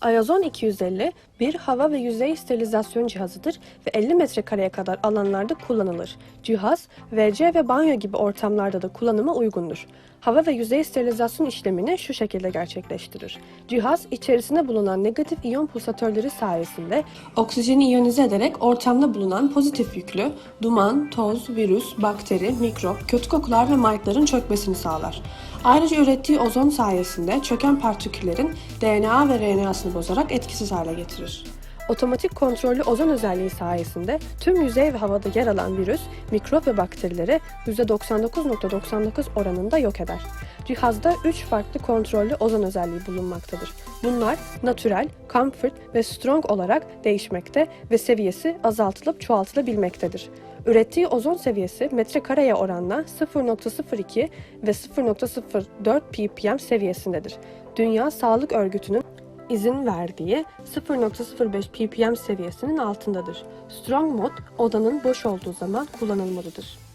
Ayazon 250 bir hava ve yüzey sterilizasyon cihazıdır ve 50 metrekareye kadar alanlarda kullanılır. Cihaz, WC ve banyo gibi ortamlarda da kullanıma uygundur. Hava ve yüzey sterilizasyon işlemini şu şekilde gerçekleştirir. Cihaz içerisinde bulunan negatif iyon pulsatörleri sayesinde oksijeni iyonize ederek ortamda bulunan pozitif yüklü duman, toz, virüs, bakteri, mikrop, kötü kokular ve markların çökmesini sağlar. Ayrıca ürettiği ozon sayesinde çöken partiküllerin DNA ve RNA'sını bozarak etkisiz hale getirir. Otomatik kontrollü ozon özelliği sayesinde tüm yüzey ve havada yer alan virüs, mikrop ve bakterileri %99.99 oranında yok eder. Cihazda 3 farklı kontrollü ozon özelliği bulunmaktadır. Bunlar natürel, comfort ve strong olarak değişmekte ve seviyesi azaltılıp çoğaltılabilmektedir. Ürettiği ozon seviyesi metrekareye oranla 0.02 ve 0.04 ppm seviyesindedir. Dünya Sağlık Örgütü'nün izin verdiği 0.05 ppm seviyesinin altındadır. Strong mod odanın boş olduğu zaman kullanılmalıdır.